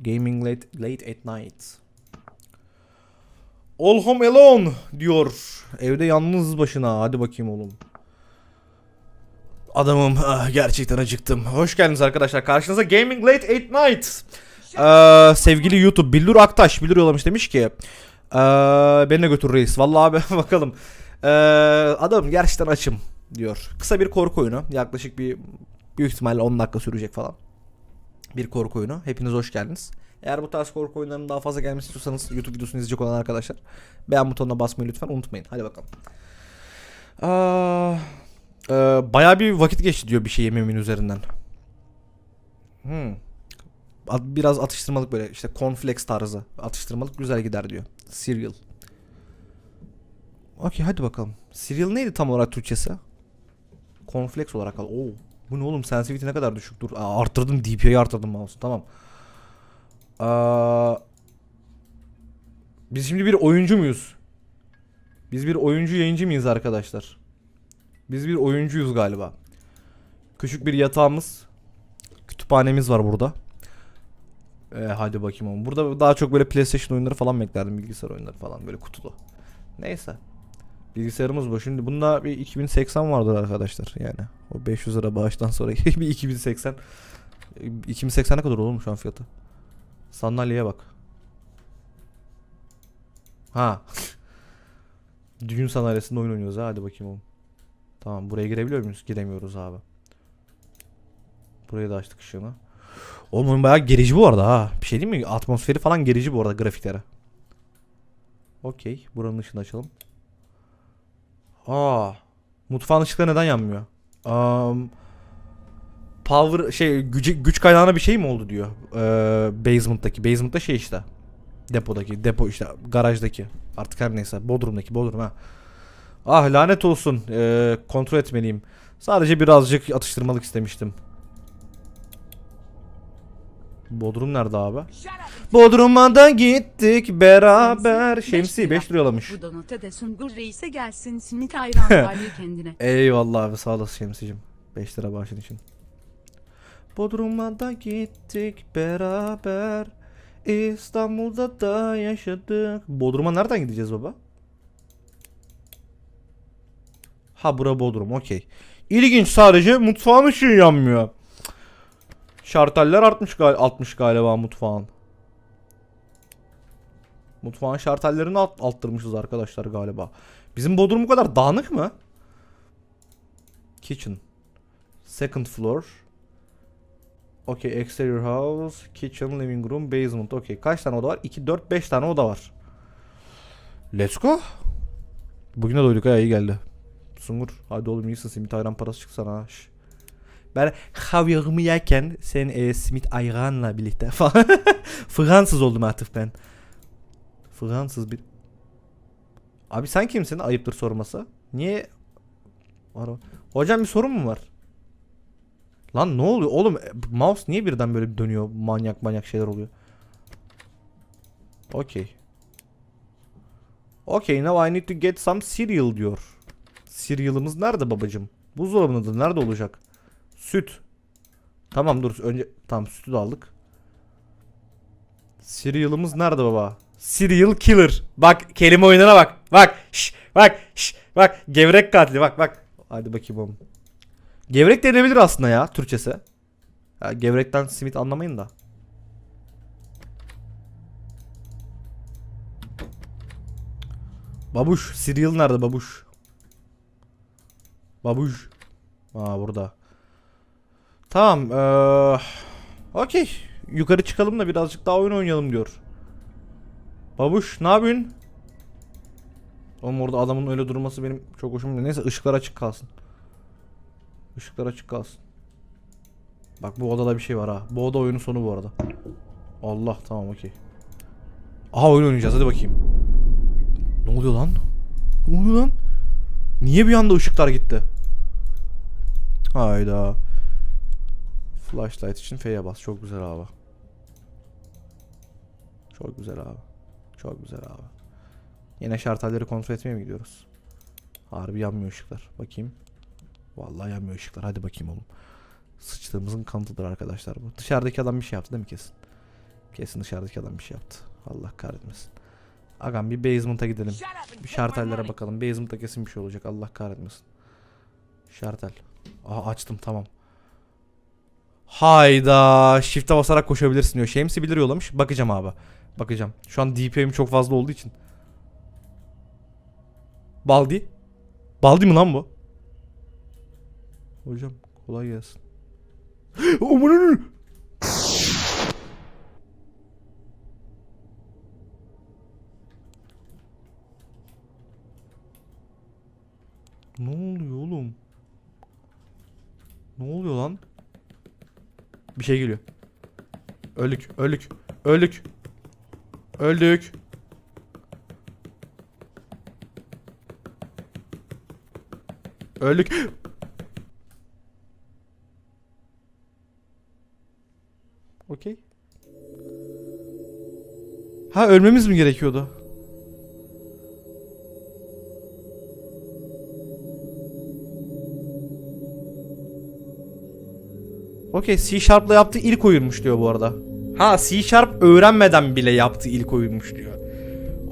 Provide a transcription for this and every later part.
Gaming late, late at night. All home alone diyor. Evde yalnız başına. Hadi bakayım oğlum. Adamım ah, gerçekten acıktım. Hoş geldiniz arkadaşlar. Karşınızda Gaming Late at Night. Ee, sevgili YouTube Billur Aktaş Billur yollamış demiş ki ee, beni de götür reis. Vallahi abi bakalım. Ee, adam gerçekten açım diyor. Kısa bir korku oyunu. Yaklaşık bir büyük ihtimalle 10 dakika sürecek falan. Bir korku oyunu. Hepiniz hoş geldiniz. Eğer bu tarz korku oyunlarının daha fazla gelmesi istiyorsanız YouTube videosunu izleyecek olan arkadaşlar beğen butonuna basmayı lütfen unutmayın. Hadi bakalım. Aa, e, bir vakit geçti diyor bir şey yememin üzerinden. Hmm. Biraz atıştırmalık böyle işte cornflakes tarzı. Atıştırmalık güzel gider diyor. Cereal. Okey hadi bakalım. Cereal neydi tam olarak Türkçesi? Cornflakes olarak al. Oo. Bu ne oğlum sensitivity ne kadar düşük. Dur Aa, arttırdım DPI'yi arttırdım mouse'u tamam. Aa, biz şimdi bir oyuncu muyuz? Biz bir oyuncu yayıncı mıyız arkadaşlar? Biz bir oyuncuyuz galiba. Küçük bir yatağımız. Kütüphanemiz var burada. Ee, hadi bakayım oğlum. Burada daha çok böyle PlayStation oyunları falan beklerdim. Bilgisayar oyunları falan böyle kutulu. Neyse. Bilgisayarımız bu. Şimdi bunda bir 2080 vardır arkadaşlar yani. O 500 lira bağıştan sonra bir 2080. 2080 ne kadar olur mu şu an fiyatı? Sandalyeye bak. Ha. Düğün sandalyesinde oyun oynuyoruz ha. Hadi bakayım oğlum. Tamam buraya girebiliyor muyuz? Giremiyoruz abi. Burayı da açtık ışığını. Oğlum oyun bayağı gerici bu arada ha. Bir şey değil mi? Atmosferi falan gerici bu arada grafikleri. Okey. Buranın ışığını açalım. Aa. Mutfağın ışıkları neden yanmıyor? Um, power şey gücü, güç kaynağına bir şey mi oldu diyor. Ee, basement'taki. Basement'ta şey işte. Depodaki, depo işte garajdaki. Artık her neyse. Bodrum'daki, Bodrum ha. Ah lanet olsun. Ee, kontrol etmeliyim. Sadece birazcık atıştırmalık istemiştim. Bodrum nerede abi? Bodrum'a da gittik beraber. Şemsi 5 lira yollamış. Bu donata da Sungur Reis'e gelsin simit ayran tarihi kendine. Eyvallah abi sağ olasın Şemsi'cim. 5 lira bağışın için. Bodrum'a da gittik beraber. İstanbul'da da yaşadık. Bodrum'a nereden gideceğiz baba? Ha bura Bodrum okey. İlginç sadece mutfağın ışığı yanmıyor. Şarteller artmış gal 60 galiba mutfağın. Mutfağın şartellerini alt alttırmışız arkadaşlar galiba. Bizim Bodrum bu kadar dağınık mı? Kitchen. Second floor. Okay, exterior house, kitchen, living room, basement. Okay, kaç tane oda var? 2, 4, 5 tane oda var. Let's go. Bugüne doyduk ha iyi geldi. Sungur hadi oğlum iyisin simit ayran parası çıksana ha. Ben havyarımı yerken sen e, simit ayranla birlikte falan. Fransız oldum artık ben. Fransız bir... Abi sen kimsin ayıptır sorması? Niye... Var Hocam bir sorun mu var? Lan ne oluyor oğlum e, mouse niye birden böyle dönüyor manyak manyak şeyler oluyor. Okey. Okay now I need to get some cereal diyor. Cereal'ımız nerede babacım? Buzdolabında nerede olacak? Süt. Tamam dur önce tamam sütü de aldık. Cereal'ımız nerede baba? Serial killer. Bak kelime oyununa bak. Bak. Şş, bak. Şş, bak. Gevrek katili. Bak bak. Hadi bakayım oğlum. Gevrek denebilir aslında ya Türkçesi. Ya, gevrekten simit anlamayın da. Babuş. Serial nerede babuş? Babuş. Aa burada. Tamam. Eee Okey. Yukarı çıkalım da birazcık daha oyun oynayalım diyor. Babuş ne yapıyorsun? Oğlum orada adamın öyle durması benim çok hoşuma gidiyor. Neyse ışıklar açık kalsın. Işıklar açık kalsın. Bak bu odada bir şey var ha. Bu oda oyunun sonu bu arada. Allah tamam okey. Aha oyun oynayacağız hadi bakayım. Ne oluyor lan? Ne oluyor lan? Niye bir anda ışıklar gitti? Hayda. Flashlight için F'ye bas. Çok güzel abi. Çok güzel abi. Çok güzel abi. Yine şartelleri kontrol etmeye mi gidiyoruz? Harbi yanmıyor ışıklar. Bakayım. Vallahi yanmıyor ışıklar. Hadi bakayım oğlum. Sıçtığımızın kanıtıdır arkadaşlar bu. Dışarıdaki adam bir şey yaptı değil mi kesin? Kesin dışarıdaki adam bir şey yaptı. Allah kahretmesin. Agam bir basement'a gidelim. Bir şartellere bakalım. Basement'ta kesin bir şey olacak. Allah kahretmesin. Şartel. Aha açtım tamam. Hayda. Shift'e basarak koşabilirsin diyor. Şemsi bilir yollamış. Bakacağım abi. Bakacağım. Şu an DPI'm çok fazla olduğu için. Baldi. Baldi mi lan bu? Hocam kolay gelsin. Aman Ne oluyor oğlum? Ne oluyor lan? Bir şey geliyor. Öldük, öldük, öldük. Öldük. Öldük. Okey. Ha ölmemiz mi gerekiyordu? Okey C Sharp'la yaptığı ilk oyunmuş diyor bu arada. Ha C Sharp öğrenmeden bile yaptığı ilk oyunmuş diyor.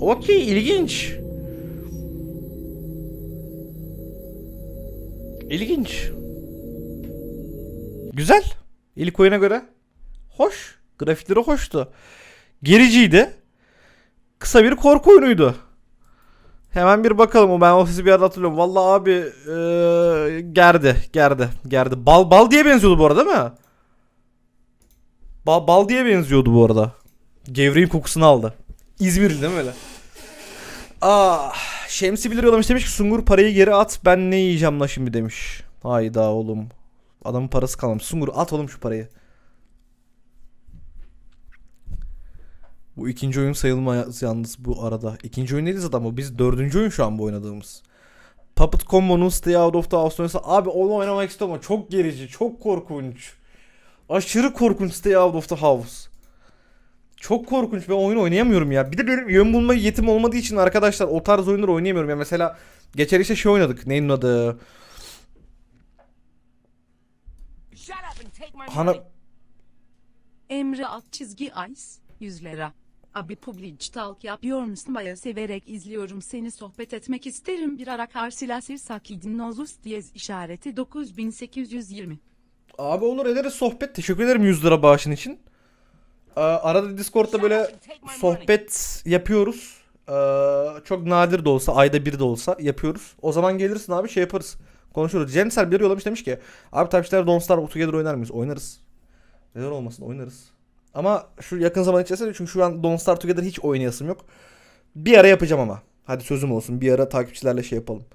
Okey ilginç. İlginç. Güzel. İlk oyuna göre. Hoş. Grafikleri hoştu. Gericiydi. Kısa bir korku oyunuydu. Hemen bir bakalım o ben o sesi bir yerde hatırlıyorum. Vallahi abi eee gerdi, gerdi, gerdi. Bal bal diye benziyordu bu arada değil mi? Bal, bal diye benziyordu bu arada. Gevreğin kokusunu aldı. İzmirli değil mi öyle? Ah, Şemsi bilir yollamış demiş ki Sungur parayı geri at ben ne yiyeceğim la şimdi demiş. Hayda oğlum. Adamın parası kalmamış. Sungur at oğlum şu parayı. Bu ikinci oyun sayılmaz yalnız bu arada. İkinci oyun değiliz bu. Biz dördüncü oyun şu an bu oynadığımız. Puppet Combo'nun Stay Out of the House oynuyorsa abi onu oynamak istiyorum ama çok gerici, çok korkunç. Aşırı korkunç Stay Out of the House. Çok korkunç ben oyun oynayamıyorum ya. Bir de benim yön bulma yetim olmadığı için arkadaşlar o tarz oyunları oynayamıyorum ya. Mesela geçen işte şey oynadık. Neyin adı? Hana... Emre alt çizgi ice 100 lira. Abi public talk yapıyor musun baya severek izliyorum seni sohbet etmek isterim bir ara karşılaşır sakidin nozus diyez işareti 9820. Abi olur ederiz sohbet. Teşekkür ederim 100 lira bağışın için. Ee, arada Discord'da böyle sohbet yapıyoruz. Ee, çok nadir de olsa, ayda bir de olsa yapıyoruz. O zaman gelirsin abi şey yaparız. Konuşuruz. Censel bir yollamış demiş ki abi Type'çiler Don't Starve Together oynar mıyız? Oynarız. Neden olmasın oynarız. Ama şu yakın zaman içerisinde çünkü şu an Don't Starve Together hiç oynayasım yok. Bir ara yapacağım ama. Hadi sözüm olsun. Bir ara takipçilerle şey yapalım.